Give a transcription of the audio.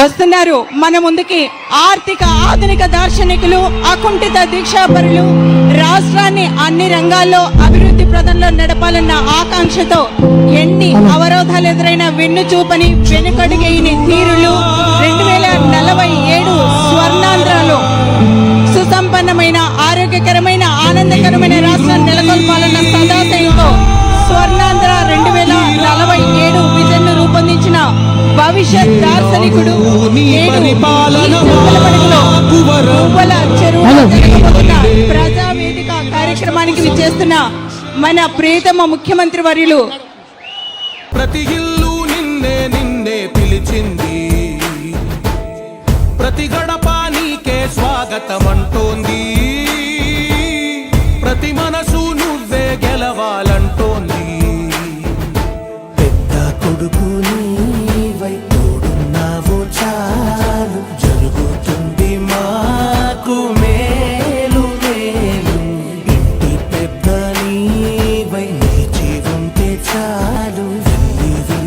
వస్తున్నారు. మన ముందుకి ఆర్థిక ఆధునిక దార్శనికులు అకుంఠిత దీక్షాపరులు రాష్ట్రాన్ని అన్ని రంగాల్లో అభివృద్ధి ప్రదంలో నడపాలన్న ఆకాంక్షతో ఎన్ని అవరోధాలు ఎదురైన వెన్ను చూపని వెనుకడుగైన తీరులు రెండు వేల నలభై భవిష్యత్ దార్శనికుడు. ప్రజావేదిక కార్యక్రమానికి విచ్చేస్తున్న మన ప్రియతమ ముఖ్యమంత్రి వర్యులు. ప్రతి ఇల్లు నిన్నే నిన్నే పిలిచింది. ప్రతి గడప నీకే స్వాగతం